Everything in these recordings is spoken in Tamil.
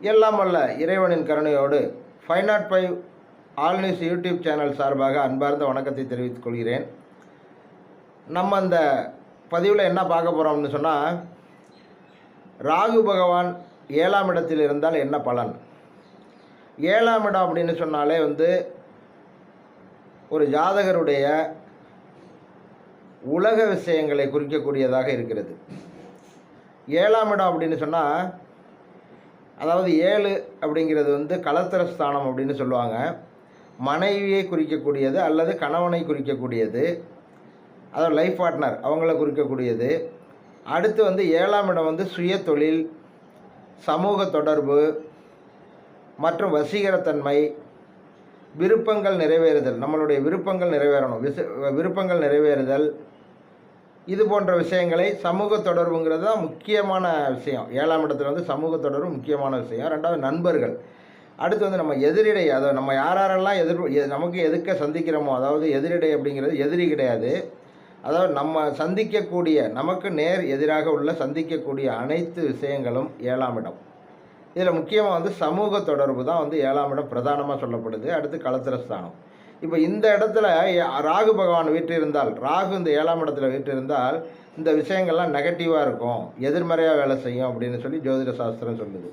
எல்லாம் அல்ல இறைவனின் கருணையோடு five nought five all news YouTube channel சார்பாக அன்பார்ந்த வணக்கத்தை தெரிவித்துக் கொள்கிறேன். நம்ம அந்த பதிவில் என்ன பார்க்க போகிறோம்னு சொன்னால் ராகு பகவான் ஏழாம் இடத்தில் இருந்தால் என்ன பலன்? ஏழாம் இடம் அப்படின்னு சொன்னாலே வந்து ஒரு ஜாதகருடைய உலக விஷயங்களை குறிக்கக்கூடியதாக இருக்கிறது. ஏழாம் இடம் அப்படின்னு சொன்னால் அதாவது ஏழு அப்படிங்கிறது வந்து கலத்திர ஸ்தானம் அப்படின்னு சொல்லுவாங்க. மனைவியை குறிக்கக்கூடியது அல்லது கணவனை குறிக்கக்கூடியது. அதாவது லைஃப் பார்ட்னர் அவங்கள குறிக்கக்கூடியது. அடுத்து வந்து ஏழாம் இடம் வந்து சுய தொழில் சமூக தொடர்பு மற்றும் வசீகரத்தன்மை விருப்பங்கள் நிறைவேறுதல். நம்மளுடைய விருப்பங்கள் நிறைவேறணும். விச விருப்பங்கள் நிறைவேறுதல். இது போன்ற விஷயங்களை சமூக தொடர்புங்கிறது தான் முக்கியமான விஷயம். ஏழாம் இடத்துல வந்து சமூக தொடர்பு முக்கியமான விஷயம். ரெண்டாவது நண்பர்கள். அடுத்து வந்து நம்ம எதிரிடை அதை நம்ம யாரெல்லாம் எதிர் எ- நமக்கு எதுக்க சந்திக்கிறோமோ அதாவது எதிரிடை அப்படிங்கிறது எதிரி கிடையாது. அதாவது நம்ம சந்திக்கக்கூடிய நமக்கு நேர் எதிராக உள்ள சந்திக்கக்கூடிய அனைத்து விஷயங்களும் ஏழாம் இடம். இதில் முக்கியமாக வந்து சமூக தொடர்பு தான் வந்து ஏழாம் இடம் பிரதானமாக சொல்லப்படுது. அடுத்து களத்திரஸ்தானம். இப்போ இந்த இடத்துல ராகு பகவான் வீற்றிருந்தால் ராகு இந்த ஏழாம் இடத்துல வீற்றிருந்தால் இந்த விஷயங்கள்லாம் நெகட்டிவாக இருக்கும். எதிர்மறையாக வேலை செய்யும் அப்படின்னு சொல்லி ஜோதிட சாஸ்திரம் சொல்லுது.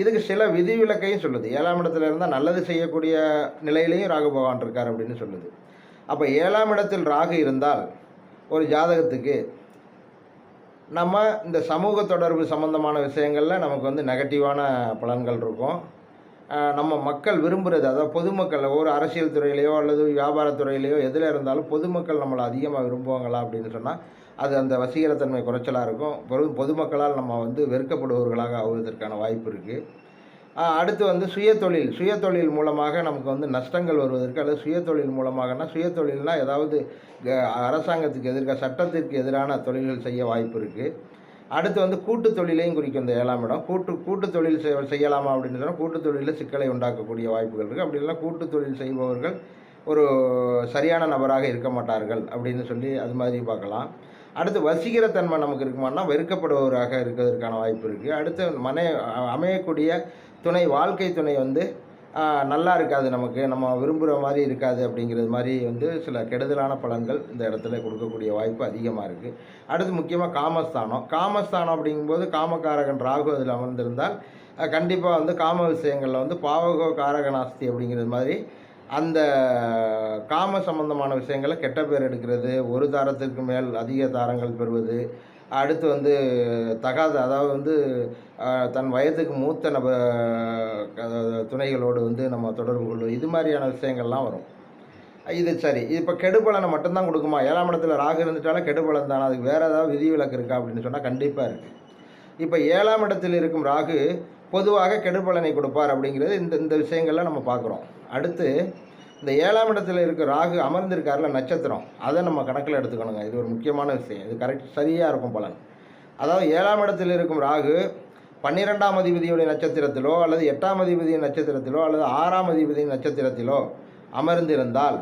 இதுக்கு சில விதிவிலக்கையும் சொல்லுது. ஏழாம் இடத்துல இருந்தால் நல்லது செய்யக்கூடிய நிலையிலையும் ராகு பகவான் இருக்கார் அப்படின்னு சொல்லுது. அப்போ ஏழாம் இடத்தில் ராகு இருந்தால் ஒரு ஜாதகத்துக்கு நம்ம இந்த சமூக தொடர்பு சம்பந்தமான விஷயங்களில் நமக்கு வந்து நெகட்டிவான பலன்கள் இருக்கும். நம்ம மக்கள் விரும்புகிறது அதாவது பொதுமக்கள் ஒரு அரசியல் துறையிலையோ அல்லது வியாபாரத்துறையிலையோ எதில் இருந்தாலும் பொதுமக்கள் நம்மளை அதிகமாக விரும்புவாங்களா அப்படின்னு சொன்னால் அது அந்த வசீகரத்தன்மை குறைச்சலாக இருக்கும். பொது பொதுமக்களால் நம்ம வந்து வெறுக்கப்படுபவர்களாக ஆகுவதற்கான வாய்ப்பு இருக்குது அடுத்து வந்து சுயதொழில். சுயதொழில் மூலமாக நமக்கு வந்து நஷ்டங்கள் வருவதற்கு அல்லது சுயதொழில் மூலமாகனா சுயதொழில்னா ஏதாவது க- அரசாங்கத்துக்கு எதிர்க்க சட்டத்திற்கு எதிரான தொழில்கள் செய்ய வாய்ப்பு இருக்குது அடுத்து வந்து கூட்டு தொழிலையும் குறிக்கும் இந்த ஏழாம் இடம். கூட்டு கூட்டு தொழில் செய் செய்யலாமா அப்படின்னு சொன்னால் கூட்டு தொழிலில் சிக்கலை உண்டாக்கக்கூடிய வாய்ப்புகள் இருக்குது அப்படி இல்லைன்னா கூட்டு தொழில் செய்பவர்கள் ஒரு சரியான நபராக இருக்க மாட்டார்கள் அப்படின்னு சொல்லி அது மாதிரி பார்க்கலாம். அடுத்து வசீகரத்தன்மை நமக்கு இருக்குமானா வெறுக்கப்படுபவராக இருக்கிறதுக்கான வாய்ப்பு இருக்குது அடுத்து மனை அமையக்கூடிய துணை வாழ்க்கை துணை வந்து நல்லா இருக்காது நமக்கு. நம்ம விரும்புகிற மாதிரி இருக்காது அப்படிங்கிறது மாதிரி வந்து சில கெடுதலான பலன்கள் இந்த இடத்துல கொடுக்கக்கூடிய வாய்ப்பு அதிகமாக இருக்குது அடுத்து முக்கியமாக காமஸ்தானம். காமஸ்தானம் அப்படிங்கும்போது காமகாரகன் ராகு அதில் அமர்ந்திருந்தால் கண்டிப்பாக வந்து காம விஷயங்களில் வந்து பாவகோ காரகநாஸ்தி அப்படிங்கிறது மாதிரி அந்த காம சம்பந்தமான விஷயங்களை கெட்ட பேர் எடுக்கிறது ஒரு தாரத்திற்கு மேல் அதிக தாரங்கள் பெறுவது அடுத்து வந்து தகாத அதாவது வந்து தன் வயதுக்கு மூத்த நப துணைகளோடு வந்து நம்ம தொடர்பு கொள்வோம் இது மாதிரியான விஷயங்கள்லாம் வரும். இது சரி. இப்போ கெடுபலனை மட்டும்தான் கொடுக்குமா? ஏழாம் இடத்துல ராகு இருந்துட்டாலும் கெடுபலன் தானே? அதுக்கு வேறு ஏதாவது விதிவிலக்கு இருக்கா அப்படின்னு சொன்னால் கண்டிப்பாக இருக்குது இப்போ ஏழாம் இடத்தில் இருக்கும் ராகு பொதுவாக கெடுபலனை கொடுப்பார் அப்படிங்கிறது இந்த இந்த விஷயங்கள்லாம் நம்ம பார்க்குறோம். அடுத்து இந்த ஏழாம் இடத்துல இருக்க ராகு அமர்ந்திருக்காருல நட்சத்திரம் அதை நம்ம கணக்கில் எடுத்துக்கணுங்க. இது ஒரு முக்கியமான விஷயம். இது கரெக்ட் சரியாக இருக்கும் பலன். அதாவது ஏழாம் இடத்தில் இருக்கும் ராகு பன்னிரெண்டாம் அதிபதியுடைய நட்சத்திரத்திலோ அல்லது எட்டாம் அதிபதியின் நட்சத்திரத்திலோ அல்லது ஆறாம் அதிபதியின் நட்சத்திரத்திலோ அமர்ந்திருந்தால்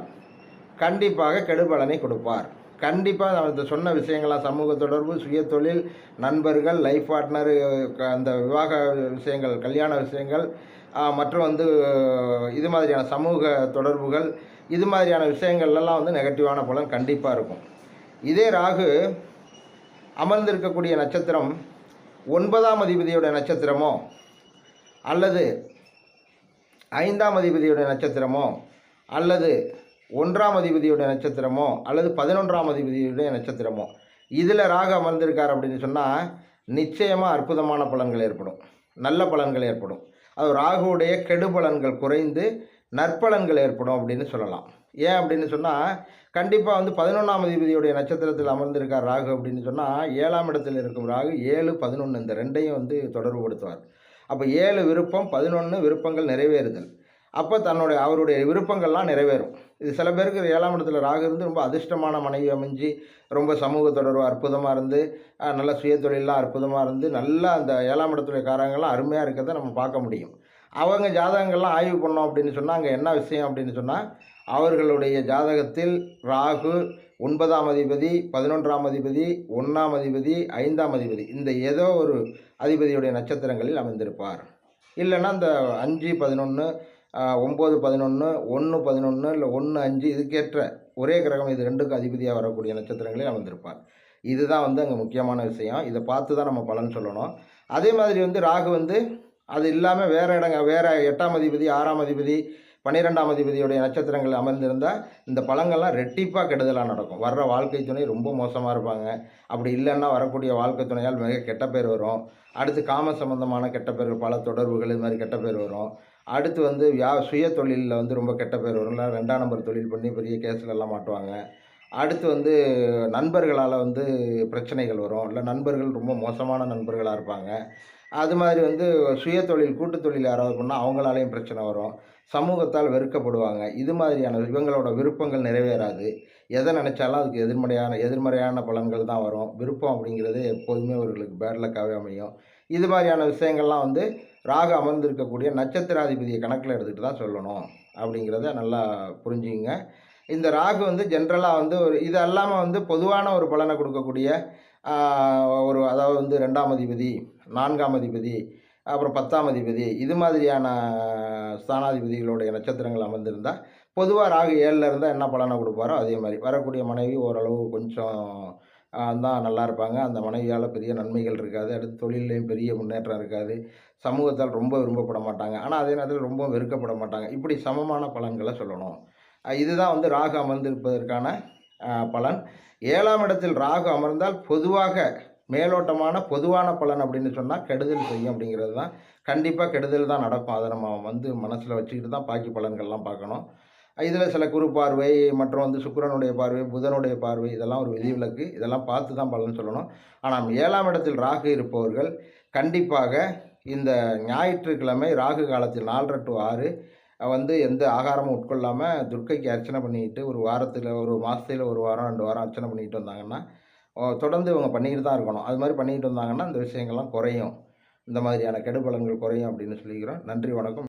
கண்டிப்பாக கெடுபலனை கொடுப்பார். கண்டிப்பாக நான் சொன்ன விஷயங்கள்லாம் சமூக தொடர்பு சுயதொழில் நண்பர்கள் லைஃப் பார்ட்னர் அந்த விவாக விஷயங்கள் கல்யாண விஷயங்கள் மற்றும் வந்து இது மாதிரியான சமூக தொடர்புகள் இது மாதிரியான விஷயங்கள்லாம் வந்து நெகட்டிவான பலன் கண்டிப்பாக இருக்கும். இதே ராகு அமர்ந்திருக்கக்கூடிய நட்சத்திரம் ஒன்பதாம் அதிபதியோட நட்சத்திரமோ அல்லது ஐந்தாம் அதிபதியுடைய நட்சத்திரமோ அல்லது ஒன்றாம் அதிபதியுடைய நட்சத்திரமோ அல்லது பதினொன்றாம் அதிபதியுடைய நட்சத்திரமோ இதில் ராகு அமர்ந்திருக்கார் அப்படின்னு சொன்னால் நிச்சயமாக அற்புதமான பலன்கள் ஏற்படும். நல்ல பலன்கள் ஏற்படும். அது ராகுவுடைய கெடுபலன்கள் குறைந்து நற்பலன்கள் ஏற்படும் அப்படின்னு சொல்லலாம். ஏன் அப்படின்னு சொன்னால் கண்டிப்பாக வந்து பதினொன்றாம் அதிபதியுடைய நட்சத்திரத்தில் அமர்ந்திருக்கார் ராகு அப்படின்னு சொன்னால் ஏழாம் இடத்தில் இருக்கும் ராகு ஏழு பதினொன்று இந்த ரெண்டையும் வந்து தொடர்புபடுத்துவார் அப்போ ஏழு விருப்பம் பதினொன்று விருப்பங்கள் நிறைவேறுதல். அப்போ தன்னுடைய அவருடைய விருப்பங்கள்லாம் நிறைவேறும். இது சில பேருக்கு ஏழாம் இடத்துல ராகு இருந்து ரொம்ப அதிர்ஷ்டமான மனைவி அமைஞ்சு ரொம்ப சமூக தொடர்பு அற்புதமாக இருந்து நல்ல நல்ல சுயதொழிலாம் அற்புதமாக இருந்து நல்லா அந்த ஏழாம் இடத்துடைய காரங்கள்லாம் அருமையாக இருக்கிறத நம்ம பார்க்க முடியும். அவங்க ஜாதகங்கள்லாம் ஆய்வு பண்ணோம் அப்படின்னு சொன்னால் அங்கே என்ன விஷயம் அப்படின்னு சொன்னால் அவர்களுடைய ஜாதகத்தில் ராகு ஒன்பதாம் அதிபதி பதினொன்றாம் அதிபதி ஒன்றாம் அதிபதி ஐந்தாம் அதிபதி இந்த ஏதோ ஒரு அதிபதியுடைய நட்சத்திரங்களில் அமைந்திருப்பார். இல்லைன்னா இந்த அஞ்சு பதினொன்று ஒம்பது பதினொன்று ஒன்று பதினொன்று இல்லை ஒன்று அஞ்சு இதுக்கேற்ற ஒரே கிரகம் இது ரெண்டுக்கும் அதிபதியாக வரக்கூடிய நட்சத்திரங்களில் அமைந்திருப்பார். இதுதான் வந்து அங்கே முக்கியமான விஷயம். இதை பார்த்து தான் நம்ம பலன் சொல்லணும். அதே மாதிரி வந்து ராகு வந்து அது இல்லாமல் வேறு இடங்க வேறு எட்டாம் அதிபதி ஆறாம் அதிபதி பன்னிரெண்டாம் அதிபதியுடைய நட்சத்திரங்கள் அமர்ந்திருந்தால் இந்த பழங்கள்லாம் ரெட்டிப்பாக கெடுதலாக நடக்கும். வர்ற வாழ்க்கை துணை ரொம்ப மோசமாக இருப்பாங்க. அப்படி இல்லைன்னா வரக்கூடிய வாழ்க்கை துணையால் மிக கெட்ட பேர் வரும். அடுத்து காம சம்பந்தமான கெட்ட பேர் பல தொடர்புகள் இது மாதிரி கெட்ட பேர் வரும். அடுத்து வந்து வியா சுய தொழிலில் வந்து ரொம்ப கெட்ட பேர் வரும் இல்லை ரெண்டாம் நம்பர் தொழில் பண்ணி பெரிய கேஸ்லெல்லாம் மாட்டுவாங்க. அடுத்து வந்து நண்பர்களால் வந்து பிரச்சனைகள் வரும். இல்லை நண்பர்கள் ரொம்ப மோசமான நண்பர்களாக இருப்பாங்க. அது மாதிரி வந்து சுய தொழில் கூட்டு தொழில் யாராவது பண்ணால் அவங்களாலேயும் பிரச்சனை வரும். சமூகத்தால் வெறுக்கப்படுவாங்க. இது மாதிரியான இவங்களோட விருப்பங்கள் நிறைவேறாது. எதை நினச்சாலும் அதுக்கு எதிர்மறையான எதிர்மறையான பலன்கள் தான் வரும். விருப்பம் அப்படிங்கிறது எப்போதுமே அவர்களுக்கு பேட்லக்காகவே அமையும். இது மாதிரியான விஷயங்கள்லாம் வந்து ராகு அமர்ந்திருக்கக்கூடிய நட்சத்திராதிபதியை கணக்கில் எடுத்துகிட்டு தான் சொல்லணும் அப்படிங்கிறத நல்லா புரிஞ்சுங்க இந்த ராகு வந்து ஜென்ரலாக வந்து ஒரு இது இல்லாமல் வந்து பொதுவான ஒரு பலனை கொடுக்கக்கூடிய ஒரு அதாவது வந்து ரெண்டாம் அதிபதி நான்காம் அதிபதி அப்புறம் பத்தாம் அதிபதி இது மாதிரியான ஸ்தானாதிபதிகளுடைய நட்சத்திரங்கள் அமர்ந்திருந்தால் பொதுவாக ராகு ஏழில் இருந்தால் என்ன பலனை கொடுப்பாரோ அதே மாதிரி. வரக்கூடிய மனைவி ஓரளவு கொஞ்சம் தான் நல்லா இருப்பாங்க. அந்த மனைவியால் பெரிய நன்மைகள் இருக்காது. அடுத்து தொழிலையும் பெரிய முன்னேற்றம் இருக்காது. சமூகத்தால் ரொம்ப விரும்பப்பட மாட்டாங்க. ஆனால் அதே நேரத்தில் ரொம்ப வெறுக்கப்பட மாட்டாங்க. இப்படி சமமான பலன்களை சொல்லணும். இதுதான் வந்து ராகு அமர்ந்திருப்பதற்கான பலன். ஏழாம் இடத்தில் ராகு அமர்ந்தால் பொதுவாக மேலோட்டமான பொதுவான பலன் அப்படின்னு சொன்னால் கெடுதல் செய்யும் அப்படிங்கிறது தான். கண்டிப்பாக கெடுதல் தான் நடக்கும். அதை நம்ம வந்து மனசில் வச்சுக்கிட்டு தான் பாக்கி பலன்கள்லாம் பார்க்கணும். இதில் சில குரு பார்வை மற்றும் வந்து சுக்கிரனுடைய பார்வை புதனுடைய பார்வை இதெல்லாம் ஒரு விதிவிலக்கு இதெல்லாம் பார்த்து தான் பலன் சொல்லணும். ஆனால் ஏழாம் இடத்தில் ராகு இருப்பவர்கள் கண்டிப்பாக இந்த ஞாயிற்றுக்கிழமை ராகு காலத்தில் நாலரை டு ஆறு வந்து எந்த ஆகாரமும் உட்கொள்ளாமல் துர்க்கைக்கு அர்ச்சனை பண்ணிக்கிட்டு ஒரு வாரத்தில் ஒரு மாதத்தில் ஒரு வாரம் ரெண்டு வாரம் அர்ச்சனை பண்ணிக்கிட்டு வந்தாங்கன்னா தொடர்ந்து இவங்க பண்ணிக்கிட்டு தான் இருக்கணும். அது மாதிரி பண்ணிக்கிட்டு வந்தாங்கன்னா இந்த விஷயங்கள்லாம் குறையும். இந்த மாதிரியான கெடுபலங்கள் குறையும் அப்படின்னு சொல்லிக்கிறோம். நன்றி வணக்கம்.